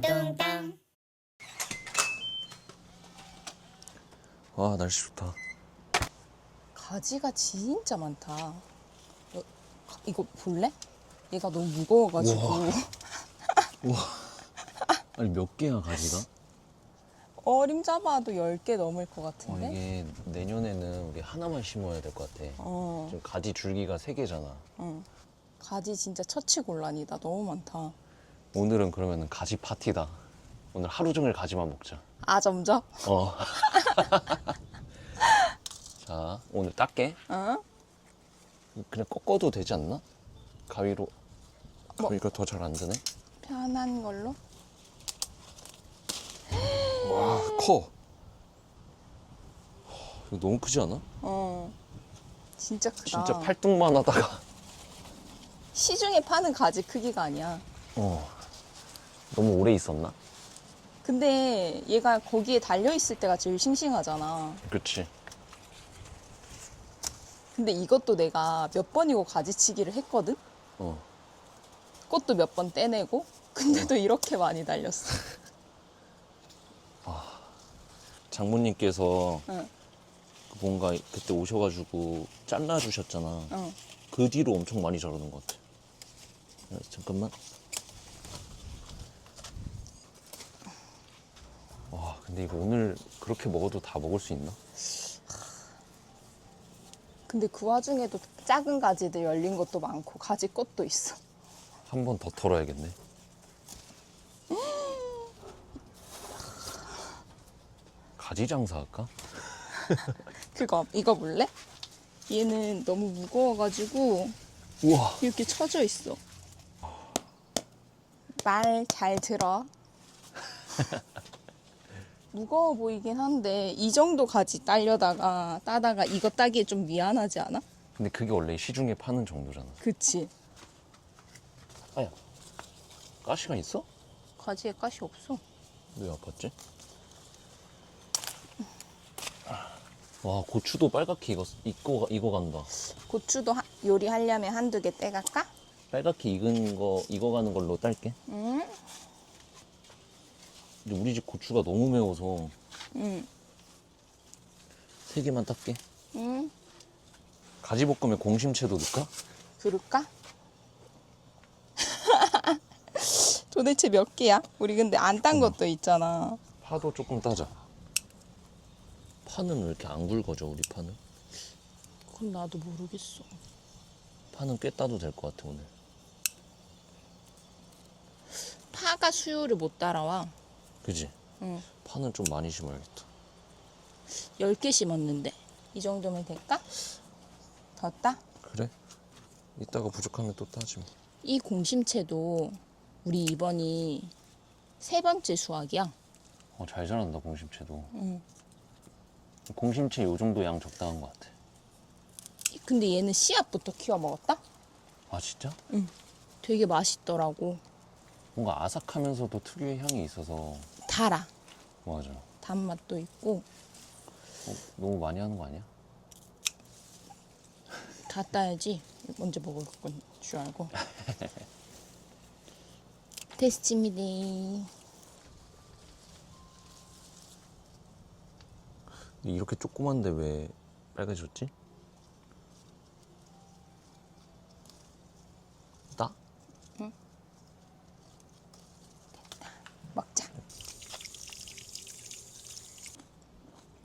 봐 뚱땅 와 날씨 좋다. 가지가 진짜 많다. 어, 이거 볼래? 얘가 너무 무거워가지고 우와. 아니 몇 개야 가지가? 어림 잡아도 10개 넘을 것와 같은데? 이게 내년에는 우리 하나만 심어야 될 것 같아. 어, 지금 가지 줄기가 세 개잖아. 응. 가지 진짜 처치곤란이다. 너무 많다. 오늘은 그러면 가지 파티다. 오늘 하루 종일 가지만 먹자. 아, 점점? 어. 자 오늘 닦게. 어? 그냥 꺾어도 되지 않나? 가위로. 뭐? 가위가 더 잘 안 되네. 편한 걸로? 와 커. 이거 너무 크지 않아? 어. 진짜 크다. 진짜 팔뚝만 하다가. 시중에 파는 가지 크기가 아니야. 어. 너무 오래 있었나? 근데 얘가 거기에 달려있을 때가 제일 싱싱하잖아. 그치. 근데 이것도 내가 몇 번이고 가지치기를 했거든? 어. 꽃도 몇 번 떼내고? 근데도 이렇게 많이 달렸어. 장모님께서 응. 그 뭔가 그때 오셔가지고 잘라주셨잖아. 어. 그 뒤로 엄청 많이 자르는 것 같아. 야, 잠깐만. 근데 이거 오늘 그렇게 먹어도 다 먹을 수 있나? 근데 그 와중에도 작은 가지들 열린 것도 많고 가지 꽃도 있어. 한 번 더 털어야겠네. 가지 장사할까? 그거 이거 볼래? 얘는 너무 무거워가지고 우와. 이렇게 쳐져 있어. 말 잘 들어. 무거워 보이긴 한데 이 정도 가지 딸려다가 따다가 이거 따기에 좀 미안하지 않아? 근데 그게 원래 시중에 파는 정도잖아. 그치? 아야. 가시가 있어? 가지에 가시 없어. 왜 아팠지? 와 고추도 빨갛게 익었, 익고, 익어간다 고추도 하- 요리하려면 한두 개 떼갈까? 빨갛게 익은 거 익어가는 걸로 딸게 응? 근데 우리 집 고추가 너무 매워서 응. 세 개만 딸게 응. 가지볶음에 공심채도 넣을까? 그럴까? 도대체 몇 개야? 우리 근데 안 딴 것도 있잖아. 파도 조금 따자 파는 왜 이렇게 안 굵어져 우리 파는? 그건 나도 모르겠어. 파는 꽤 따도 될 것 같아 오늘 파가 수요를 못 따라와. 그지? 응. 파는 좀 많이 심어야겠다 10개 심었는데. 이 정도면 될까? 더 따? 그래? 이따가 부족하면 또 따지 뭐 이 공심채도 우리 이번이 세 번째 수확이야. 어, 잘 자란다 공심채도 응. 공심채 요 정도 양 적당한 것 같아 근데 얘는 씨앗부터 키워 먹었다? 아 진짜? 되게 맛있더라고. 뭔가 아삭하면서도 특유의 향이 있어서 달아. 맞아. 단맛도 있고. 어, 너무 많이 하는 거 아니야? 다 따야지 먼저 먹을 건 줄 알고 근데 이렇게 조그만데 왜 빨개졌지?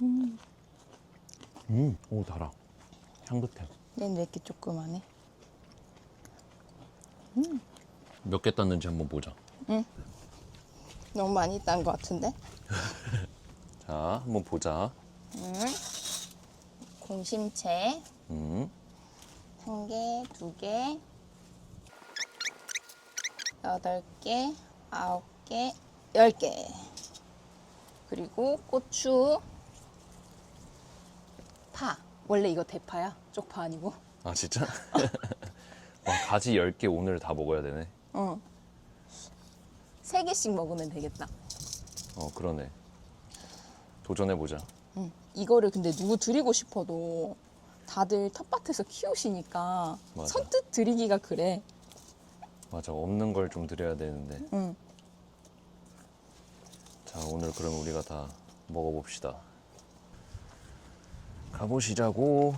음, 오 달아. 향긋해. 얘는 왜 이렇게 조그만해? 몇개 땄는지 한번 보자. 너무 많이 딴 것 같은데? 자, 한번 보자. 공심채 음, 한 개, 두 개, 여덟 개, 아홉 개, 열 개. 그리고 고추, 파. 원래 이거 대파야. 쪽파 아니고. 아 진짜? 와, 가지 10개 오늘 다 먹어야 되네. 어. 세 개씩 먹으면 되겠다. 어, 그러네. 도전해보자. 응. 이거를 근데 누구 드리고 싶어도 다들 텃밭에서 키우시니까 맞아. 선뜻 드리기가 그래. 맞아 없는 걸 좀 드려야 되는데 응. 자 오늘 그럼 우리가 다 먹어봅시다 가보시자고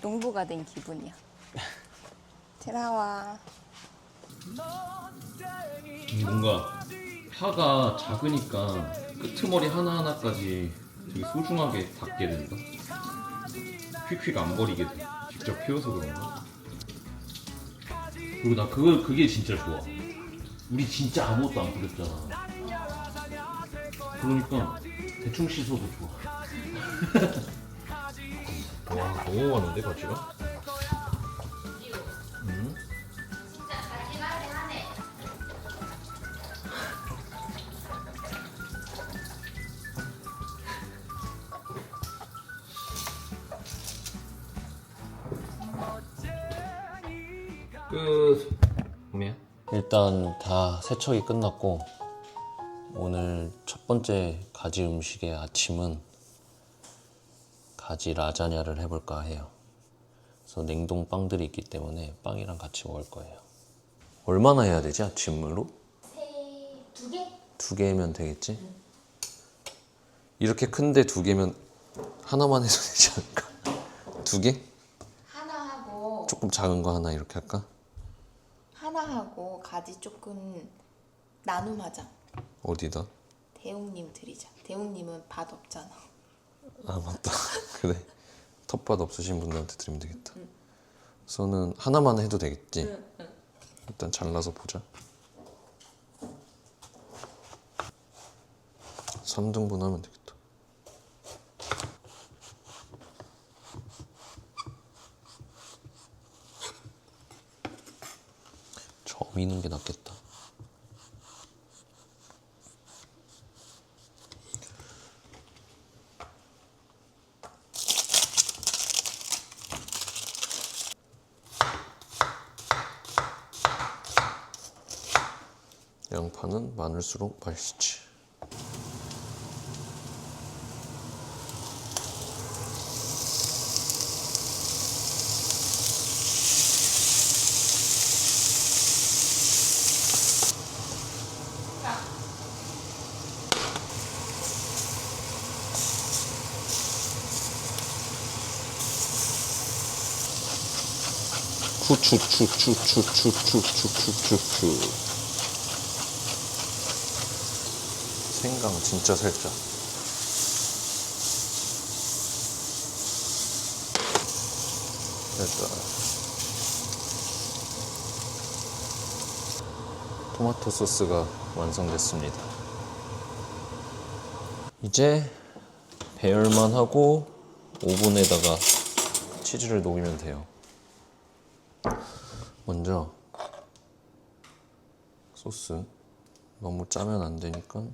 농부가 된 기분이야. 들어와. 뭔가 파가 작으니까 끄트머리 하나하나까지 되게 소중하게 닿게 된다. 휙휙 안 버리게 돼. 직접 키워서 그런가? 그리고 나 그거 그게 진짜 좋아. 우리 진짜 아무것도 안 뿌렸잖아. 그러니까 대충 씻어도 좋아. 와 너무 많은데 바지가? 끝. 뭐야? 일단 다 세척이 끝났고 오늘 첫 번째 가지 음식의 아침은 가지 라자냐를 해볼까 해요. 그래서 냉동 빵들이 있기 때문에 빵이랑 같이 먹을 거예요. 얼마나 해야 되지 아침으로? 두 개? 두 개면 되겠지? 이렇게 큰데 두 개면 하나만 해도 되지 않을까? 두 개? 하나 하고 조금 작은 거 하나 이렇게 할까? 하나 하고 가지 조금 나눔하자. 어디다? 대웅님 드리자. 대웅님은 밭 없잖아. 아 맞다. 그래. 텃밭 없으신 분들한테 드리면 되겠다. 우선은 하나만 해도 되겠지? 일단 잘라서 보자. 3등분 하면 되겠다. 저미는 게 낫겠다 양파는 많을수록 맛있지. 후추추추추추추추추추추 생강 진짜 살짝. 됐다 토마토 소스가 완성됐습니다. 이제 배열만 하고 오븐에다가 치즈를 녹이면 돼요. 먼저 소스. 너무 짜면 안 되니까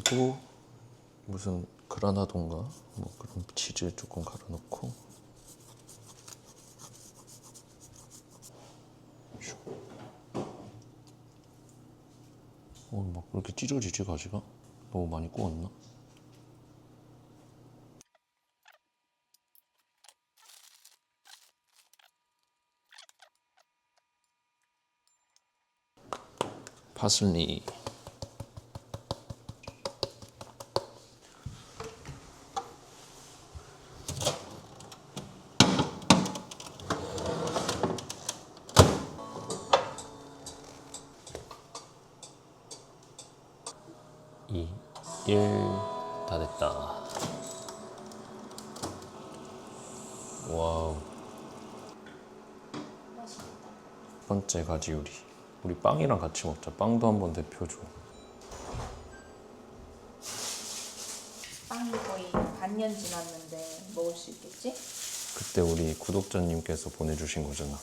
그리고 무슨 그라나도인가 뭐 그런 치즈 조금 갈아 넣고 어, 막 그렇게 찢어지지 가지가? 너무 많이 구웠나? 파슬리 이, 일, 다 됐다. 와우. 첫 번째 가지 요리. 우리 빵이랑 같이 먹자. 빵도 한번 대표 줘. 빵이 거의 반년 지났는데 먹을 수 있겠지? 그때 우리 구독자님께서 보내주신 거잖아.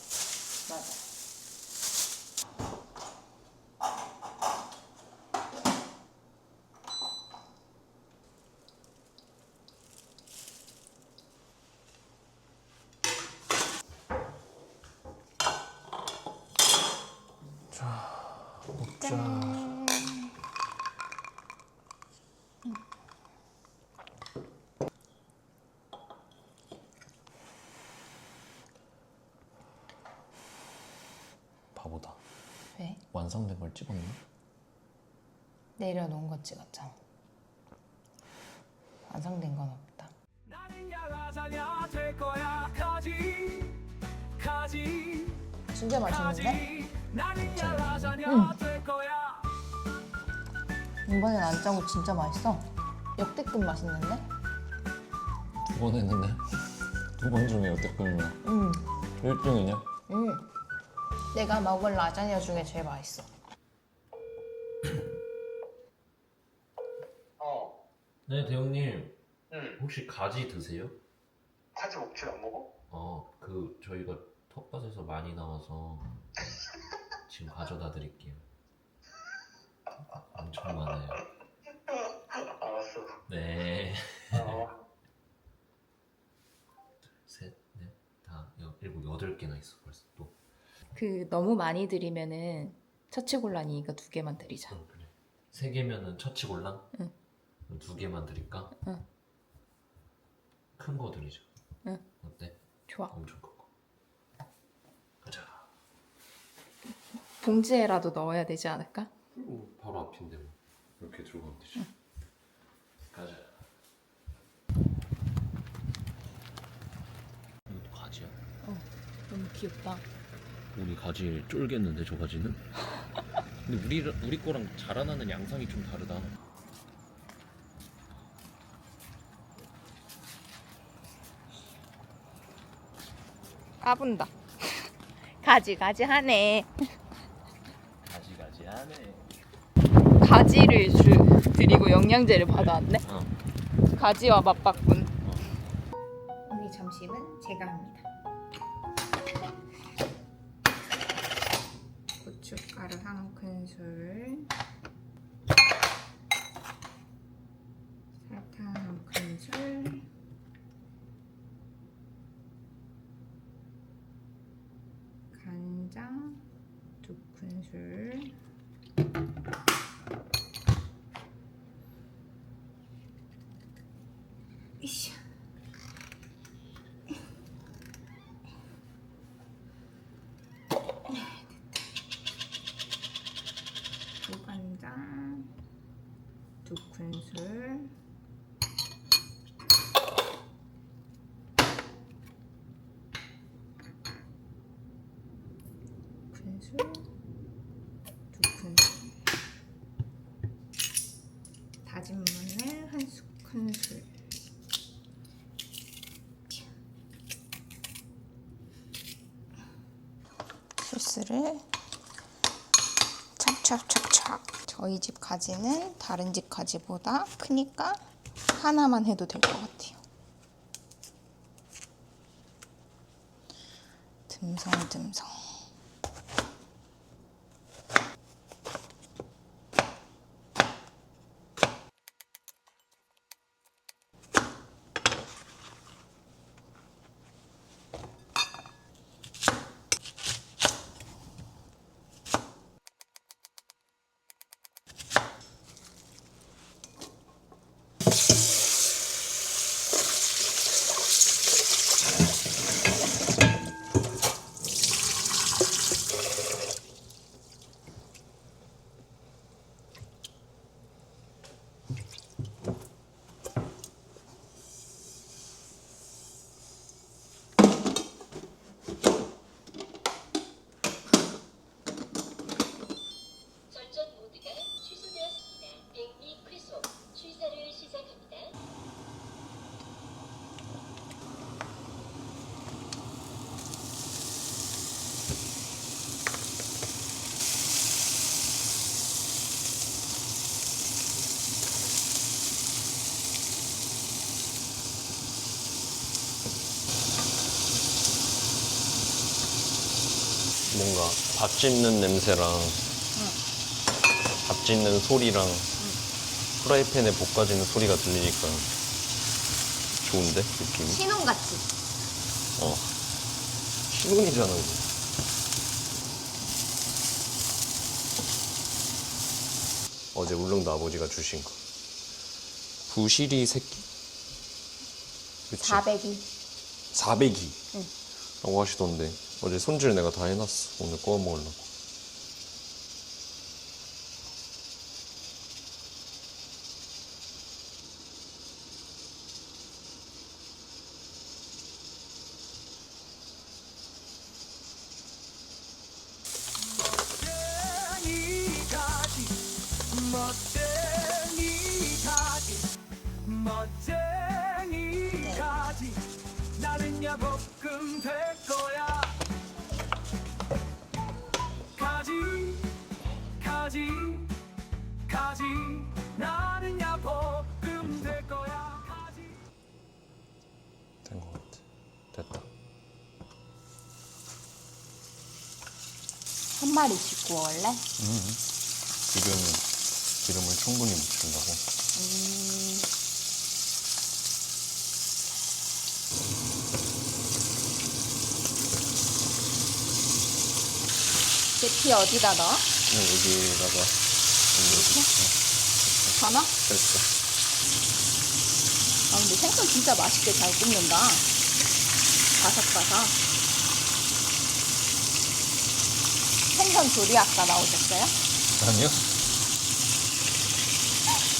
바보다. 왜? 완성된 걸 찍었나? 내려놓은 거 찍었잖아. 완성된 건 없다. 나는 야라자냐 될 거야 가지 가지 진짜 맛있는데? 가지 나는 야라자냐 될 거야 이번엔 안 짜고 진짜 맛있어. 역대급 맛있는데? 두 번 했는데 두 번 중에 여태껏이나 응. 1등이냐? 응. 내가 먹은 라자냐 중에 제일 맛있어. 어, 네 대형님 응. 혹시 가지 드세요? 가지 먹지 안 먹어? 어 그 저희가 텃밭에서 많이 나와서 지금 가져다 드릴게요 엄청 많아요 알았어. 네 어, 셋, 넷, 다, 여, 일곱, 여덟 개나 있어 벌써 또. 그 너무 많이 드리면은 처치곤란이 이거 두 개만 드리자. 응, 그래. 세 개면은 처치곤란? 응. 두 개만 드릴까? 응. 큰 거 드리자. 응. 어때? 좋아. 엄청 큰 거. 가자. 봉지에라도 넣어야 되지 않을까? 오, 바로 앞인데 뭐. 이렇게 들고 가면 되지. 가자. 이것도 가지야? 너무 귀엽다. 우리 가지 쫄겠는데 저 가지는? 근데 우리 우리 거랑 자라나는 양상이 좀 다르다. 까분다. 가지 가지 하네. 가지 가지 하네. 가지를 주 드리고 영양제를 받아왔네. 어. 가지와 맞바꾼. 오늘 점심은 제가 합니다. 한 큰술, 설탕 한 큰술, 간장 두 큰술, 이씨. 두간장 두 큰술 큰술 두 큰술 다진 마늘 한 스푼술 소스를 찹찹찹찹. 저희 집 가지는 다른 집 가지보다 크니까 하나만 해도 될 것 같아요. 듬성듬성. 설정 모드가 취소되었습니다. 백미 쾌속 취사를 시작합니다. 뭔가 밥 짓는 냄새랑 밥 짓는 소리랑 프라이팬에 볶아지는 소리가 들리니까 좋은데 느낌이? 신혼 같지? 어 신혼이잖아 이거. 어제 울릉도 아버지가 주신 거 부시리 새끼? 그치? 400이. 400이 응. 라고 하시던데 어제 손질 내가 다 해놨어. 오늘 구워 먹으려고 마리씩 구워올래? 지금 기름을 충분히 묻힌다고 제피 어디다 넣어? 그냥 여기다가 하나? 됐어 아 근데 생선 진짜 맛있게 잘 굽는다. 바삭바삭. 생선 조리 아까 나오셨어요? 아니요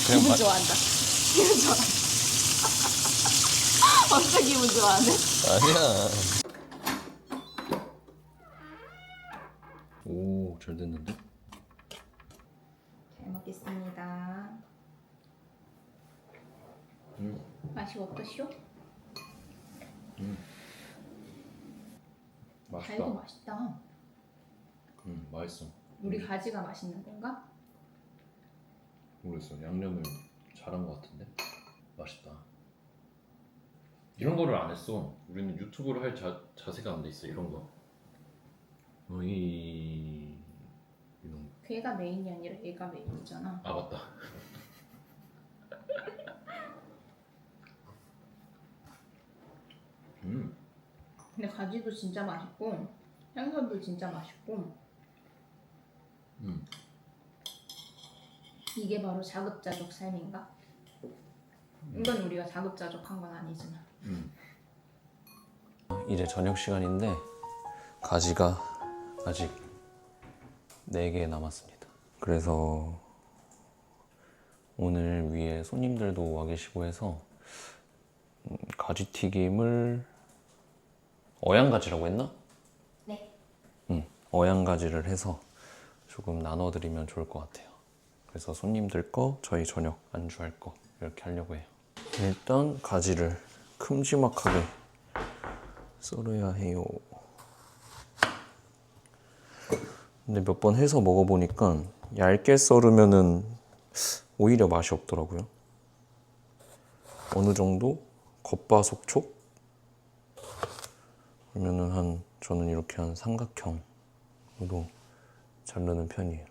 그냥 기분 마, 좋아한다. 기분 좋아한다. 어떻게 기분 좋아하네? 아니야 오 잘 됐는데? 잘 먹겠습니다. 음. 맛이 어떠시오? 맛있다 달고 맛있다. 음 맛있어 우리 가지가 맛있는 건가? 모르겠어. 양념을 잘한 것 같은데. 맛있다. 이런 거를 안 했어. 우리는 유튜브를 할 자, 자세가 안 돼 있어. 이런 거. 어이 이런 거. 걔가 메인이 아니라 얘가 메인이잖아. 아 맞다. 음 근데 가지도 진짜 맛있고 생선도 진짜 맛있고 이게 바로 자급자족 삶인가? 이건 우리가 자급자족한 건 아니지만 음. 이제 저녁 시간인데 가지가 아직 4개 남았습니다. 그래서 오늘 위에 손님들도 와 계시고 해서 음, 가지튀김을 어양가지라고 했나? 네. 응, 어양가지를 해서 조금 나눠드리면 좋을 것 같아요. 그래서 손님들 거, 저희 저녁 안주할 거 이렇게 하려고 해요. 일단 가지를 큼지막하게 썰어야 해요. 근데 몇 번 해서 먹어보니까 얇게 썰으면은 오히려 맛이 없더라고요. 어느 정도 겉바속촉? 그러면은 한 저는 이렇게 한 삼각형으로 자르는 편이에요.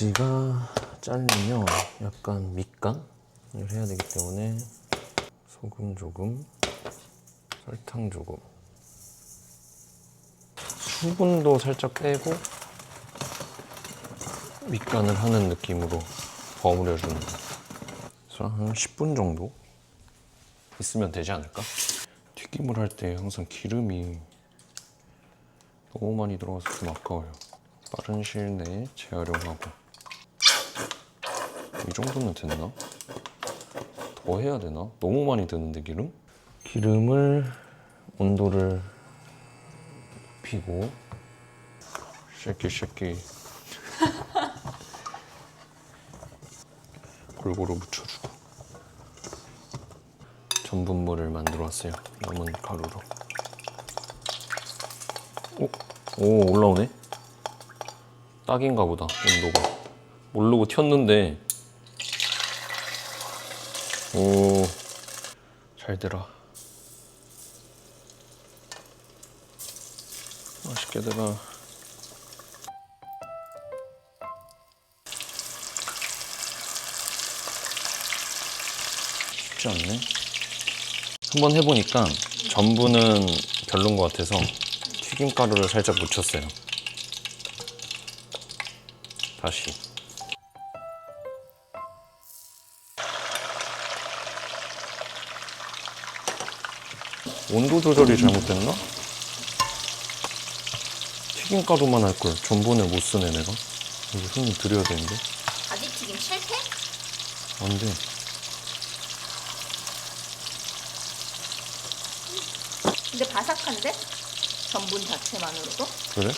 가지가 잘리면 약간 밑간을 해야 되기 때문에 소금 조금, 설탕 조금, 수분도 살짝 빼고 밑간을 하는 느낌으로 버무려 주는 거. 그래서 한 10분 정도 있으면 되지 않을까? 튀김을 할 때 항상 기름이 너무 많이 들어가서 좀 아까워요. 빠른 시일 내에 재활용하고 이 정도면 됐나? 더 해야 되나? 너무 많이 드는데 기름? 기름을 온도를 피고. 쉐키 쉐키 골고루 묻혀주고. 전분물을 만들어 왔어요 남은 가루로. 오, 오 올라오네? 딱인가 보다 온도가. 모르고 튀었는데 오잘 되라 맛있게 되라 쉽지 않네. 한번 해보니까 전분은 별론 것 같아서 튀김가루를 살짝 묻혔어요. 다시. 온도 조절이 잘못됐나? 튀김가루만 할걸 전분을 못 쓰네 내가. 이거 손님 드려야 되는데. 가지튀김 실패? 안 돼. 근데 바삭한데? 전분 자체만으로도? 그래?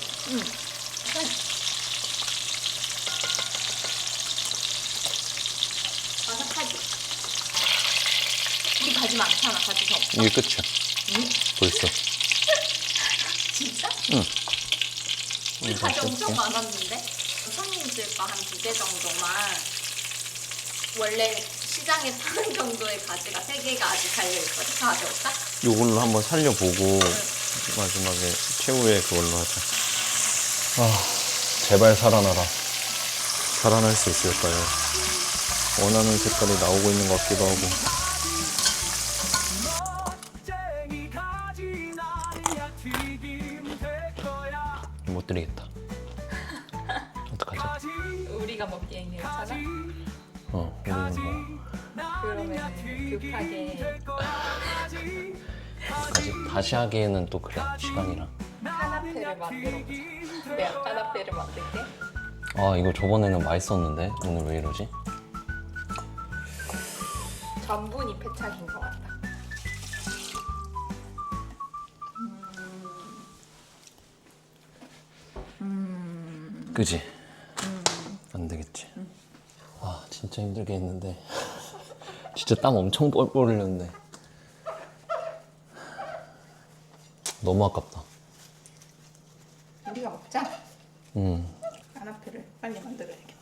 바삭하지? 우리 가지 많잖아, 가지가 없어. 이게 끝이야. 벌써. 진짜? 응. 우리 가지 응, 엄청. 많았는데? 손님 있을 거한두 개 정도만 원래 시장에 파는 정도의 가지가 세 개가 아직 달려 있거든. 가져올까? 요걸로 한번 살려보고 마지막에 최후에 그걸로 하자. 아, 제발 살아나라. 살아날 수 있을까요? 원하는 색깔이 나오고 있는 것 같기도 하고. 급하게 까지 다시 하기에는 또 그래 시간이랑. 카나페를 만들어보자. 내가 카나페를 만들게. 아 이거 저번에는 맛있었는데 오늘 왜 이러지? 전분이 패착인 것 같다. 그지? 안 되겠지. 와 진짜 힘들게 했는데 진짜 땀 엄청 뻘뻘 흘렸는데 너무 아깝다. 우리가 먹자. 음 카나페를 빨리 만들어야겠다.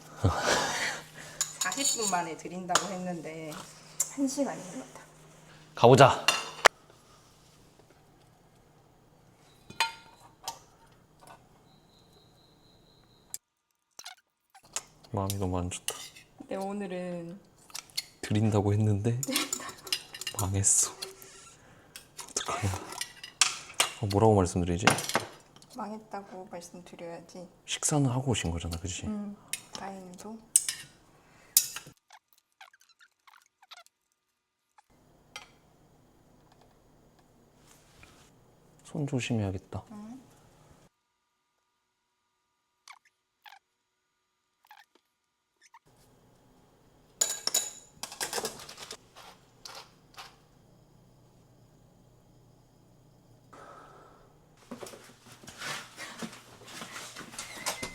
40분 만에 드린다고 했는데 1시간이 흘렀다. 가보자. 마음이 너무 안 좋다. 근데 오늘은 드린다고 했는데 망했어. 어떡하냐. 어, 뭐라고 말씀드리지? 망했다고 말씀드려야지. 식사는 하고 오신 거잖아, 그치? 음, 다행히도. 손 조심해야겠다.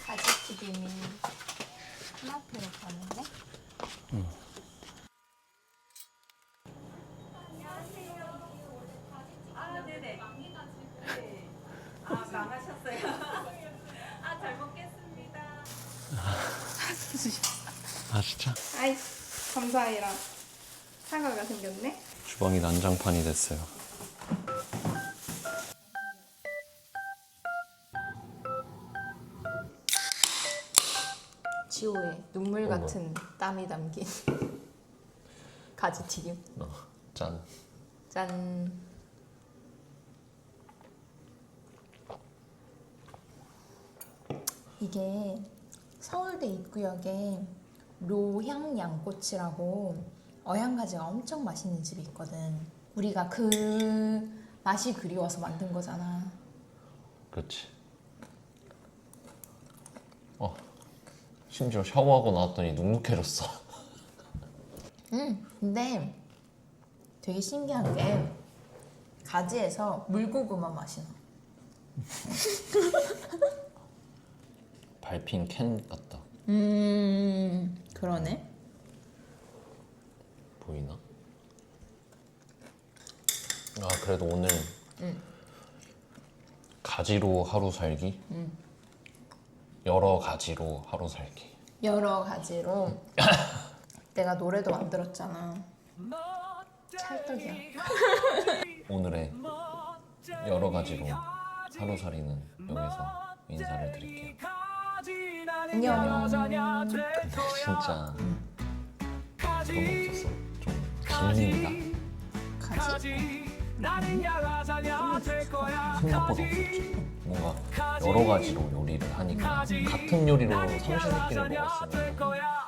가지튀김이 카나페로 가는데? 아 진짜? 아이, 감사해라. 사과가 생겼네? 주방이 난장판이 됐어요. 지호의 눈물 같은 땀이 담긴 가지튀김. 어, 짠. 짠. 이게 서울대 입구역에 로향 양꼬치라고 어향가지가 엄청 맛있는 집이 있거든. 우리가 그 맛이 그리워서 만든 거잖아. 그렇지. 어. 심지어 샤워하고 나왔더니 눅눅해졌어. 응, 근데 되게 신기한 게 가지에서 물고구마 맛이 나. 밟힌 캔 같다. 음, 그러네. 보이나? 아 그래도 오늘 가지로 하루 살기. 여러 가지로 하루 살기. 여러 가지로 내가 노래도 만들었잖아. 찰떡이야. 오늘의 여러 가지로 하루살이는 여기서 인사를 드릴게요. 안녕. 진짜 그런 거 없었어. 좀 깁니다. 가지? 생각보다 없었죠. 뭔가 여러 가지로 요리를 하니까 같은 요리로 삼시세끼를 될 먹었으면